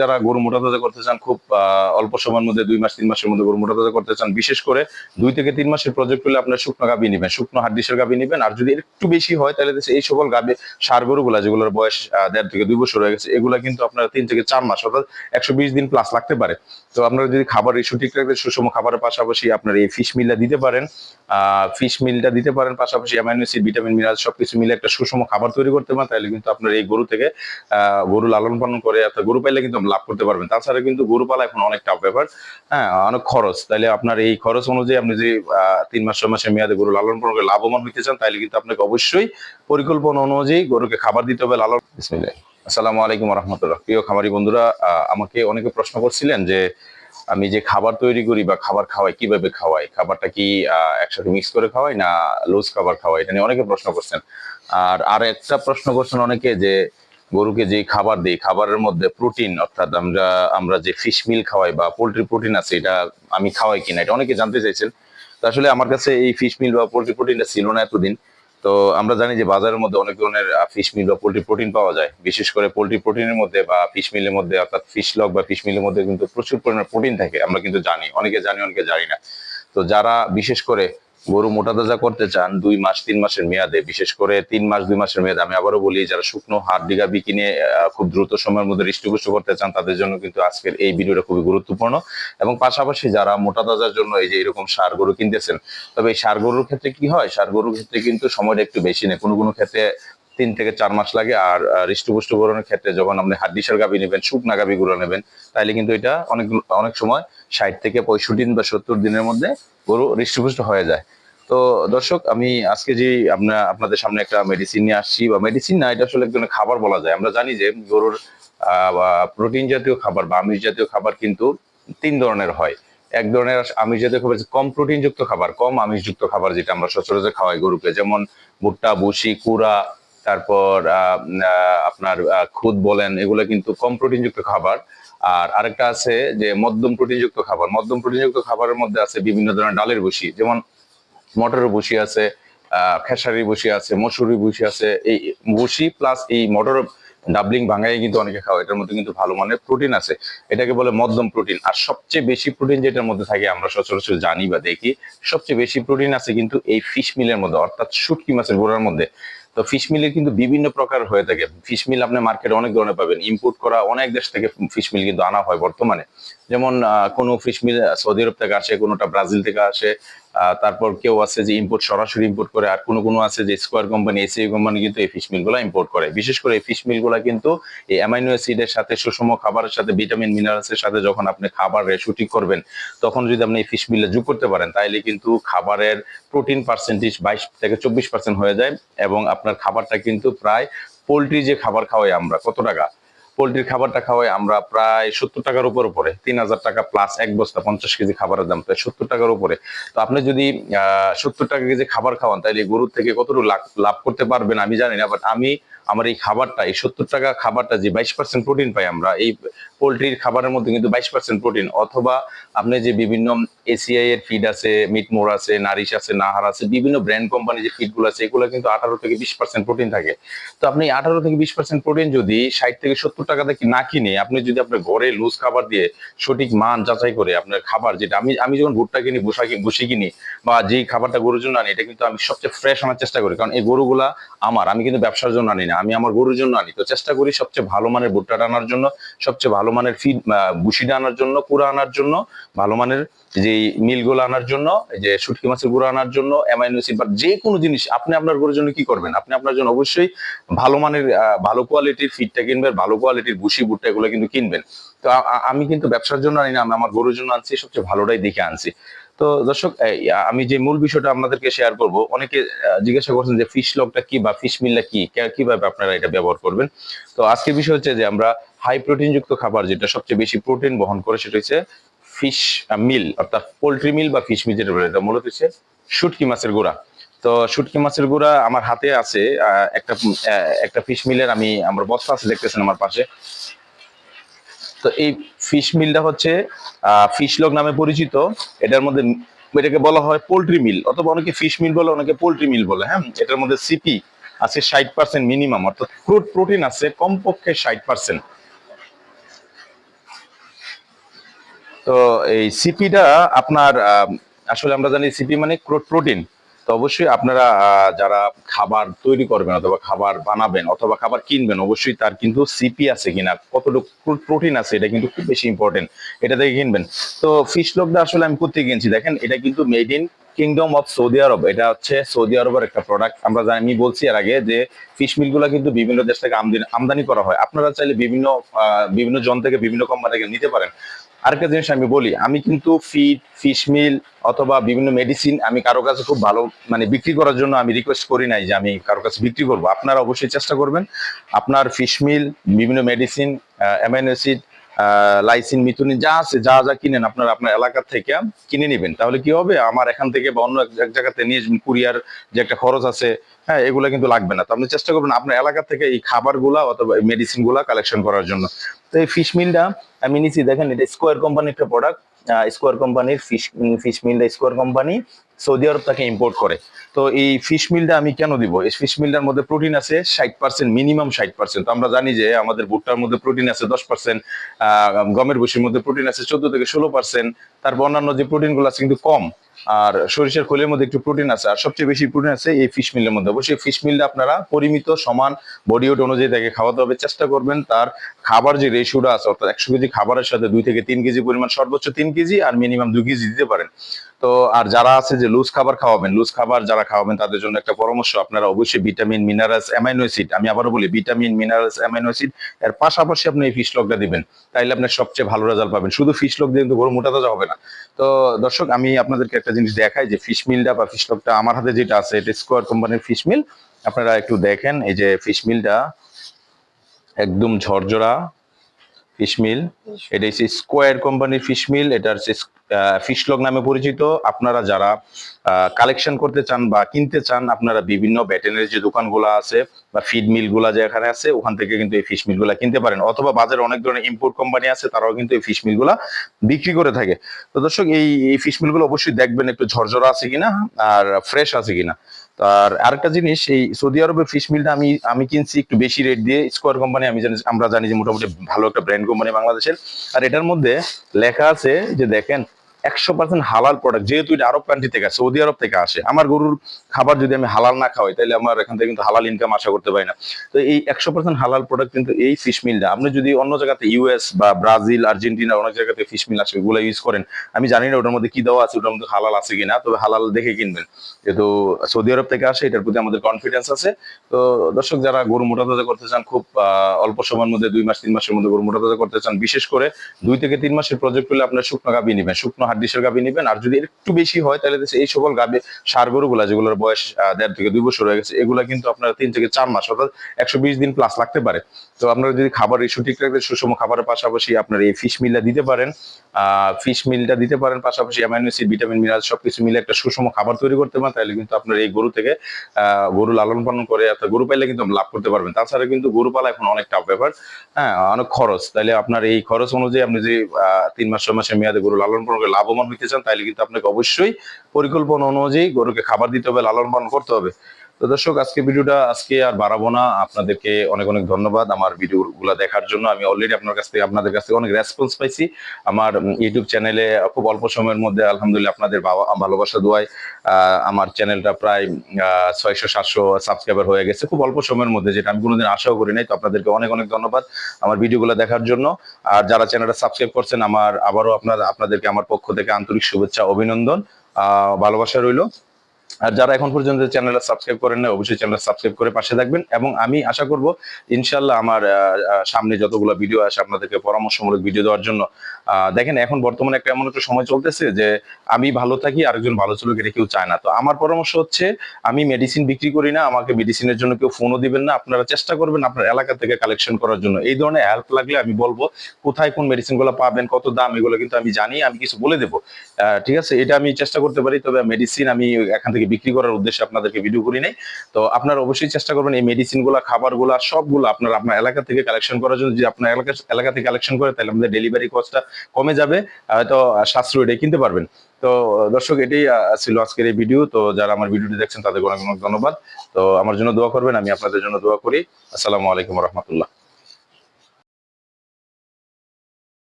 যারা গরু মোটা তাজা করতে চান, খুব অল্প সময়ের মধ্যে, দুই মাস, তিন মাসের মধ্যে গরু মোটা তাজা করতে চান, বিশেষ করে দুই থেকে তিন মাসের প্রজেক্ট হলে আপনার শুকনো গাবি নেবেন, শুকনো হাড্ডিসের গাবি নেবেন, আর যদি একটু বেশি হয়, তাহলে দেশে এই সকল গাবি সার গরুগুলা যেগুলোর বয়স দেড় থেকে দুই বছর হয়ে গেছে, এগুলা কিন্তু আপনার তিন থেকে চার মাস, অর্থাৎ একশো বিশ দিন প্লাস লাগতে পারে। তো আপনারা যদি খাবার ইস্যু ঠিক রাখতে সুষম খাবারের পাশাপাশি আপনার এই ফিশ মিলটা দিতে পারেন। ফিশ মিলটা দিতে পারেন, পাশাপাশি অ্যামাইনো অ্যাসিড ভিটামিন মিনারেল সবকিছু মিলে একটা সুষম খাবার তৈরি করতে পারেন, তাহলে কিন্তু আপনার এই গরু থেকে গরু লালন পালন করে অর্থাৎ গরু পাইলে কিন্তু লাভ করতে পারবেন। তাছাড়া কিন্তু গরু পালা এখন অনেক টাফ ব্যাপার হ্যাঁ অনেক খরচ। তাহলে আপনার এই খরচ অনুযায়ী আপনি যদি তিন মাস, ছয় মাসের মেয়াদে গরু লালন পালন করে লাভবান হইতে চান, তাহলে কিন্তু আপনাকে অবশ্যই পরিকল্পনা অনুযায়ী গরুকে খাবার দিতে হবে লালন। আসসালামু আলাইকুম রহমতুল্লাহ প্রিয় খামারি বন্ধুরা আমাকে অনেকে প্রশ্ন করছিলেন যে, আমি যে খাবার তৈরি করি বা খাবার খাওয়াই, কীভাবে খাওয়াই? খাবারটা কি একসাথে মিক্স করে খাওয়াই না লুজ খাবার খাওয়াই? এটা নিয়ে অনেকে প্রশ্ন করছেন। আর আর একটা প্রশ্ন করছেন অনেকে যে, গরুকে যে খাবার দিই, খাবারের মধ্যে প্রোটিন অর্থাৎ আমরা আমরা যে ফিশ মিল খাওয়াই বা পোলট্রি প্রোটিন আছে, এটা আমি খাওয়াই কিনা, এটা অনেকে জানতে চাইছেন। তো আসলে আমার কাছে এই ফিশ মিল বা পোলট্রি প্রোটিনটা ছিল না এতদিন। তো আমরা জানি যে বাজারের মধ্যে অনেক ধরনের ফিশ মিল বা পোলট্রি প্রোটিন পাওয়া যায়। বিশেষ করে পোলট্রি প্রোটিনের মধ্যে বা ফিশ মিলের মধ্যে, অর্থাৎ ফিশ লক বা ফিশ মিলের মধ্যে কিন্তু প্রচুর পরিমাণে প্রোটিন থাকে, আমরা কিন্তু জানি। অনেকে জানি অনেকে জানি না। তো যারা, বিশেষ করে গরু মোটা তাজা করতে চান, দুই মাস, তিন মাসের মেয়াদে, বিশেষ করে তিন মাস, দুই মাসের মেয়াদে আমি আবারও বলি, যারা শুকনো হাট ডিগা কিনে খুব দ্রুত সময়ের মধ্যে হৃষ্টপুষ্ট করতে চান, তাদের জন্য কিন্তু আজকের এই ভিডিওটা খুবই গুরুত্বপূর্ণ। এবং পাশাপাশি যারা মোটা তাজার জন্য এই যে এরকম সার গরু কিনতেছেন, তবে এই সার গরুর ক্ষেত্রে কি হয়? সার গরুর ক্ষেত্রে কিন্তু সময়টা একটু বেশি নেই কোনো কোনো ক্ষেত্রে তিন থেকে চার মাস লাগে। আর হৃষ্টপুষ্ট গরুর ক্ষেত্রে যখন আপনি হাড্ডিসার গাবি নেবেন, শুকনা গাবি গুলো নেবেন তাহলে কিন্তু এটা অনেক অনেক সময় ষাট থেকে পঁয়ষট্টি দিন বা সত্তর দিনের মধ্যে গরু হৃষ্টপুষ্ট হয়ে যায়। তো দর্শক, আমি আজকে যে আপনার আপনাদের সামনে একটা মেডিসিন নিয়ে আসছি, বা মেডিসিন না, এটা আসলে এক ধরনের খাবার বলা যায়। আমরা জানি যে গরুর প্রোটিন জাতীয় খাবার বা আমিষ জাতীয় খাবার কিন্তু তিন ধরনের হয়। এক ধরনের আমিষ জাতীয় খাবার কম প্রোটিন যুক্ত খাবার, কম আমিষযুক্ত খাবার যেটা আমরা সচরাচর খাওয়াই গরুকে। যেমন ভুট্টা, ভুসি, কুড়া তারপর আপনার খুদ বলেন, এগুলো কিন্তু কম প্রোটিন যুক্ত খাবার। আর আরেকটা আছে যে মধ্যম প্রোটিন যুক্ত খাবার। মধ্যম প্রোটিন যুক্ত খাবারের মধ্যে আছে বিভিন্ন ধরনের ডালের ভুসি যেমন মটরের ভুসি আছে খেসারি ভুসি আছে মসুরি ভুসি আছে। এই ভুসি প্লাস এই মটর ডাবলিং ভাঙাই কিন্তু অনেকে খাওয়া এটার মধ্যে কিন্তু ভালো মানের প্রোটিন আছে। এটাকে বলে মধ্যম প্রোটিন। আর সবচেয়ে বেশি প্রোটিন যেটার মধ্যে থাকে, আমরা সচরাচর জানি বা দেখি, সবচেয়ে বেশি প্রোটিন আছে কিন্তু এই ফিশ মিলের মধ্যে, অর্থাৎ শুটকি মাছের গোড়ার মধ্যে। তো ফিশ কিন্তু বিভিন্ন প্রকার হয়ে থাকে। ফিশ মিল আপনি মার্কেটে অনেক ধরনের পাবেন। ইম্পোর্ট করা অনেক দেশ থেকে ফিশ মিল কিন্তু আনা হয় বর্তমানে। যেমন কোনো ফিশ মিল সৌদি আরব থেকে আসে, কোনোটা ব্রাজিল থেকে আসে তারপর কেউ আছে যে ইম্পোর্ট সরাসরি ইম্পোর্ট করে, আর কোনো কোনো আছে যে স্কোয়ার কোম্পানি এসিআই কোম্পানি কিন্তু এই ফিশ মিলগুলো ইম্পোর্ট করে। বিশেষ করে এই ফিশ মিলগুলো কিন্তু এই অ্যামাইনো অ্যাসিডের সাথে সুষম খাবারের সাথে ভিটামিন মিনারেলসের সাথে যখন আপনি খাবার রেশু ঠিক করবেন, তখন যদি আপনি এই ফিশ মিলে যোগ করতে পারেন তাহলে কিন্তু খাবারের প্রোটিন পার্সেন্টেজ বাইশ থেকে চব্বিশ পার্সেন্ট হয়ে যায় এবং আপনার খাবারটা কিন্তু প্রায় পোলট্রি যে খাবার খাওয়াই আমরা, কত টাকা? পোলট্রির খাবারটা খাওয়াই আমরা প্রায় সত্তর টাকার উপর উপরে, তিন হাজার টাকা প্লাস এক বস্তা পঞ্চাশ কেজি খাবারের দাম, প্রায় সত্তর টাকার উপরে। তো আপনি যদি, আহ, সত্তর টাকা কেজি খাবার খাওয়ান তাহলে গরুর থেকে কতটুকু লাভ করতে পারবেন আমি জানি না বাট আমি আমার এই খাবারটা, এই সত্তর টাকা খাবারটা যে বাইশ পার্সেন্ট প্রোটিন পাই আমরা, এই পোলট্রির খাবারের মধ্যে কিন্তু বাইশ পার্সেন্ট প্রোটিন অথবা আপনি যে বিভিন্ন এসিআই এর ফিড আছে মিটমোর আছে, নারিশ আছে, নাহার আছে, বিভিন্ন ব্র্যান্ড কোম্পানি যে ফিডগুলো আছে, এগুলো কিন্তু আঠারো থেকে বিশ পার্সেন্ট প্রোটিন থাকে। তো আপনি আঠারো থেকে বিশ পার্সেন্ট প্রোটিন যদি ষাট থেকে সত্তর টাকা থেকে না কিনে, আপনি যদি আপনার ঘরে লুজ খাবার দিয়ে সঠিক মান যাচাই করে আপনার খাবার যেটা, আমি আমি যখন ভুট্টা কিনি বসা ভুসি কিনি, বা যেই খাবারটা গরুর জন্য আনি, এটা কিন্তু আমি সবচেয়ে ফ্রেশ আনার চেষ্টা করি। কারণ এই গরুগুলা আমার, আমি কিন্তু ব্যবসার জন্য আনি না। আমি আমার গরুর জন্য আনি। তো চেষ্টা করি সবচেয়ে ভালো মানের ভুট্টাটা আনার জন্য, সবচেয়ে ভালো মানের ফিড বুসিটা আনার জন্য, কুড়া আনার জন্য, ভালো মানের যে মিলগুলো আনার জন্য যে শুটকি মাছের গুঁড়ো আনার জন্য অ্যামাইনো অ্যাসিড বা যে কোনো জিনিস, আপনি আপনার গরুর জন্য কি করবেন? আপনি আপনার জন্য অবশ্যই ভালো মানের ভালো কোয়ালিটির ফিডটা কিনবেন, ভালো কোয়ালিটির বুসি ভুট্টা এগুলো কিন্তু কিনবেন। তো আমি কিন্তু ব্যবসার জন্য আনি না, আমি আমার গরুর জন্য আনছি, সবচেয়ে ভালোটাই দেখে আনছি। তো দর্শক আমি যে মূল বিষয়টা আপনাদেরকে শেয়ার করব, অনেকে জিজ্ঞাসা করছেন যে ফিশ লকটা কি বা ফিশ মিলটা কি? কীভাবে আপনারা এটা ব্যবহার করবেন? তো আজকের বিষয় হচ্ছে যে আমরা হাই প্রোটিন যুক্ত খাবার যেটা সবচেয়ে বেশি প্রোটিন বহন করে সেটা হচ্ছে ফিশ মিল অর্থাৎ পোলট্রি মিল বা ফিশ মিল যেটা বলে মূলত হচ্ছে শুটকি মাছের গুঁড়া। তো শুটকি মাছের গুঁড়া আমার হাতে আছে একটা একটা ফিশ মিলের আমি, আমার বস্তা আছে দেখতেছেন আমার পাশে। তো এই ফিশ মিলটা হচ্ছে ফিশ লক নামে পরিচিত। এটার মধ্যে এটাকে বলা হয় পোলট্রি মিল অথবা অনেকে ফিশ মিল বলে, অনেকে পোলট্রি মিল বলে হ্যাঁ? এটার মধ্যে সিপি আছে ষাট পার্সেন্ট মিনিমাম অর্থাৎ ক্রুড প্রোটিন আছে কমপক্ষে ষাট পার্সেন্ট তো এই সিপিটা আপনার আসলে আমরা জানি সিপি মানে ক্রোট প্রোটিন তো অবশ্যই আপনারা যারা খাবার তৈরি করবেন অথবা খাবার বানাবেন অথবা খাবার কিনবেন, অবশ্যই তার কিন্তু সিপি আছে কিনা, কতটুকু প্রোটিন আছে, এটা কিন্তু খুব বেশি ইম্পর্টেন্ট এটা থেকে কিনবেন। তো ফিশ লকটা আসলে আমি কোথেকে কিনছি? দেখেন, এটা কিন্তু made in kingdom of Saudi Arab এটা হচ্ছে সৌদি আরবের একটা প্রোডাক্ট আমরা জানি আমি বলছি এর আগে যে ফিশ মিলগুলা কিন্তু বিভিন্ন দেশ থেকে আমদানি করা হয়। আপনারা চাইলে বিভিন্ন বিভিন্ন জন থেকে বিভিন্ন কোম্পানি থেকে নিতে পারেন। আরেকটা জিনিস আমি বলি, আমি কিন্তু ফিড ফিশ মিল অথবা বিভিন্ন মেডিসিন আমি কারও কাছে খুব ভালো মানে বিক্রি করার জন্য আমি রিকোয়েস্ট করি নাই যে আমি কারও কাছে বিক্রি করব। আপনারা অবশ্যই চেষ্টা করবেন। আপনার ফিশ মিল বিভিন্ন medicine amino acid lysine methionine যা আছে, যা যা কিনেন আপনারা আপনার এলাকা থেকে কিনে নেবেন। তাহলে কি হবে? আমার এখান থেকে বা অন্য এক- জায়গাতে নিয়ে কুরিয়ার যে একটা খরচ আছে হ্যাঁ এগুলো কিন্তু লাগবে না। তো আপনি চেষ্টা করবেন আপনার এলাকা থেকে এই খাবারগুলা অথবা মেডিসিনগুলা কালেকশন করার জন্য। তো এই ফিশ মিলটা আমি নিচ্ছি, দেখেন এটা স্কোয়ার কোম্পানির একটা প্রোডাক্ট স্কোয়ার কোম্পানির ফিশ ফিশ মিলটা স্কোয়ার কোম্পানি সৌদি আরব তাকে ইম্পোর্ট করে। তো এই ফিশ মিলটা আমি কেন দিব? এই ফিশ মিলটার মধ্যে প্রোটিন আছে ষাট পার্সেন্ট মিনিমাম ষাট পার্সেন্ট তো আমরা জানি যে আমাদের ভুট্টার মধ্যে প্রোটিন আছে দশ পার্সেন্ট গমের ভুষির মধ্যে প্রোটিন আছে চোদ্দ থেকে ষোলো পার্সেন্ট তারপর অন্যান্য যে প্রোটিনগুলো আছে কিন্তু কম আর সরিষার খোলের মধ্যে একটু প্রোটিন আছে, আর সবচেয়ে বেশি প্রোটিন আছে এই ফিশ মিলের মধ্যে। অবশ্যই ফিশ মিলটা আপনারা পরিমিত, সমান বডি ওয়েট অনুযায়ী তাকে খাওয়াতে হবে। চেষ্টা করবেন তার খাবার যে রেশিওটা আছে, অর্থাৎ একশো কেজি খাবারের সাথে দুই থেকে তিন কেজি পরিমাণ সর্বোচ্চ তিন কেজি আর মিনিমাম দুই কেজি দিতে পারেন। তো আর যারা আছে যে লুজ খাবার খাওয়াবেন লুজ খাবার যারা খাওয়াবেন, তাদের জন্য একটা পরামর্শ, আপনারা অবশ্যই ভিটামিন মিনারেলস অ্যামাইনো অ্যাসিড আমি আবারও বলি ভিটামিন মিনারেলস অ্যামাইনো অ্যাসিড এর পাশাপাশি আপনি এই ফিশ লকটা দিবেন। তাইলে আপনার সবচেয়ে ভালো রেজাল্ট পাবেন। শুধু ফিশ লক দিয়ে কিন্তু গরু মোটা তাজা হবে না। তো দর্শক, আমি আপনাদেরকে একটা জিনিস দেখাই যে ফিশ মিলটা বা ফিশ লকটা আমার হাতে যেটা আছে, এটা স্কোয়ার কোম্পানির ফিশ মিল আপনারা একটু দেখেন, এই যে ফিশ মিলটা একদম ঝরঝরা ফিশ মিল এটা হচ্ছে স্কোয়ার কোম্পানির ফিশ মিল এটা হচ্ছে ফিশ লক নামে পরিচিত। আপনারা যারা কালেকশন করতে চান বা কিনতে চান, আপনারা বিভিন্ন ভেটেনারি যে দোকানগুলো আছে বা ফিড মিলগুলা যে এখানে আছে, ওখান থেকে কিন্তু এই ফিশ মিলগুলা কিনতে পারেন। অথবা বাজারে অনেক ধরনের ইম্পোর্ট কোম্পানি আছে, তারাও কিন্তু এই ফিশ মিলগুলা বিক্রি করে থাকে। তো দর্শক, এই এই ফিশ মিলগুলো অবশ্যই দেখবেন একটু ঝরঝরা আছে কিনা আর ফ্রেশ আছে কিনা। আর আরেকটা জিনিস, এই সৌদি আরবের ফিশ মিলটা আমি আমি কিনছি একটু বেশি রেট দিয়ে। স্কোয়ার কোম্পানি আমি জানি, আমরা জানি যে মোটামুটি ভালো একটা ব্র্যান্ড কোম্পানি বাংলাদেশের। আর এটার মধ্যে লেখা আছে যে দেখেন একশো পার্সেন্ট হালাল প্রোডাক্ট যেহেতু এটা আরব কান্ট্রি থেকে, সৌদি আরব থেকে আসে। আমার গরুর খাবার যদি আমি হালাল না খাওয়াই, তাহলে আমার এখান থেকে কিন্তু হালাল ইনকাম আশা করতে পারি না। তো এই একশো পার্সেন্ট হালাল প্রোডাক্ট কিন্তু এই ফিশ মিলটা আপনি যদি অন্য জায়গাতে ইউএস বা ব্রাজিল আর্জেন্টিনা অনেক জায়গাতে ফিশ মিল আসে, ওগুলো ইউজ করেন, আমি জানি না ওটার মধ্যে কি দেওয়া আছে, ওটার মধ্যে হালাল আছে কিনা, তবে হালাল দেখে কিনবেন। যেহেতু সৌদি আরব থেকে আসে, এটার প্রতি আমাদের কনফিডেন্স আছে। তো দর্শক, যারা গরু মোটা তাজা করতে চান, খুব অল্প সময়ের মধ্যে, দুই মাস, তিন মাসের মধ্যে গরু মোটা তাজা করতে চান, বিশেষ করে দুই থেকে তিন মাসের প্রজেক্ট হলে আপনার শুকনো গাবি নেবেন। শুকনো হাড্ডিসের গাবি নেবেন। আর যদি একটু বেশি হয় তাহলে এই সকল গাবি সার গরুগুলা যেগুলোর বয়স দেড় থেকে দুই বছর হয়ে গেছে এগুলা কিন্তু আপনার তিন থেকে চার মাস অর্থাৎ একশো বিশ দিন প্লাস লাগতে পারে। তো আপনারা যদি খাবার ইস্যু ঠিক রাখতে সুষম খাবারের পাশাপাশি আপনার এই ফিশ মিলটা দিতে পারেন। ফিশ মিলটা দিতে পারেন পাশাপাশি অ্যামাইনো অ্যাসিড ভিটামিন মিনারেল সবকিছু মিলে একটা সুষম খাবার তৈরি করতে পারেন তাহলে কিন্তু আপনার এই গরু থেকে আহ, গরু লালন পালন করে অর্থাৎ গরু পাইলে কিন্তু লাভ করতে পারবেন। তাছাড়া কিন্তু গরু পালা এখন অনেক টাফ ব্যাপার হ্যাঁ অনেক খরচ। তাহলে আপনার এই খরচ অনুযায়ী আপনি যে আহ, তিন মাস ছয় মাসের মেয়াদে গরু লালন পালন করে লাভবান হইতে চান তাহলে কিন্তু আপনাকে অবশ্যই পরিকল্পনা অনুযায়ী গরুকে খাবার দিতে হবে, লালন পালন করতে হবে। তো দর্শক, আজকে ভিডিওটা আজকে আর বাড়াবো না। আপনাদেরকে অনেক অনেক ধন্যবাদ আমার ভিডিওগুলা দেখার জন্য। আমি অলরেডি আপনার কাছ থেকে, আপনাদের কাছ থেকে অনেক রেসপন্স পাইছি। আমার ইউটিউব চ্যানেলে খুব অল্প সময়ের মধ্যে আলহামদুলিল্লাহ আপনাদের ভালোবাসা দোয়ায় আমার চ্যানেলটা প্রায় ছয়শো, সাতশো সাবস্ক্রাইবার হয়ে গেছে। খুব অল্প সময়ের মধ্যে, যেটা আমি কোনোদিন আশাও করি নাই। তো আপনাদেরকে অনেক অনেক ধন্যবাদ আমার ভিডিওগুলো দেখার জন্য। আর যারা চ্যানেলটা সাবস্ক্রাইব করছেন, আমার, আবারও আপনার, আপনাদেরকে আমার পক্ষ থেকে আন্তরিক শুভেচ্ছা, অভিনন্দন। ভালোবাসা রইল। আর যারা এখন পর্যন্ত চ্যানেলটা সাবস্ক্রাইব করেন না অবশ্যই চ্যানেলটা সাবস্ক্রাইব করে পাশে থাকবেন। এবং আমি আশা করব ইনশাল্লাহ আমার সামনে যতগুলো ভিডিও আসে আপনাদেরকে পরামর্শমূলক ভিডিও দেওয়ার জন্য দেখেন এখন বর্তমানে একটা এমন একটা সময় চলতেছে যে আমি ভালো থাকি, আরেকজন ভালো চলুক, এটা কেউ চায় না। তো আমার পরামর্শ হচ্ছে, আমি মেডিসিন বিক্রি করি না, আমাকে মেডিসিনের জন্য কেউ ফোনও দিবেন না, আপনারা চেষ্টা করবেন আপনার এলাকা থেকে কালেকশন করার জন্য। এই ধরনের হেল্প লাগলে আমি বলব, কোথায় কোন মেডিসিনগুলো পাবেন, কত দাম, এগুলো কিন্তু আমি জানি, আমি কিছু বলে দেবো। ঠিক আছে, এটা আমি চেষ্টা করতে পারি, তবে মেডিসিন আমি এখান থেকে বিক্রি করার উদ্দেশ্যে আপনাদেরকে ভিডিও করি নাই। তো আপনারা অবশ্যই চেষ্টা করবেন এই মেডিসিনগুলা খাবারগুলা সবগুলো আপনার আপনার এলাকা থেকে কালেকশন করার জন্য। যদি আপনার এলাকা এলাকা থেকে কালেকশন করে, তাহলে আমাদের ডেলিভারি কস্টটা কমে যাবে হয়তো সাশ্রয় এটাই কিনতে পারবেন। তো দর্শক, এটাই ছিল আজকের এই ভিডিও তো যারা আমার ভিডিওটি দেখছেন, তাদেরকে অনেক অনেক ধন্যবাদ। তো আমার জন্য দোয়া করবেন, আমি আপনাদের জন্য দোয়া করি। আসসালামু আলাইকুম রহমতুল্লাহ।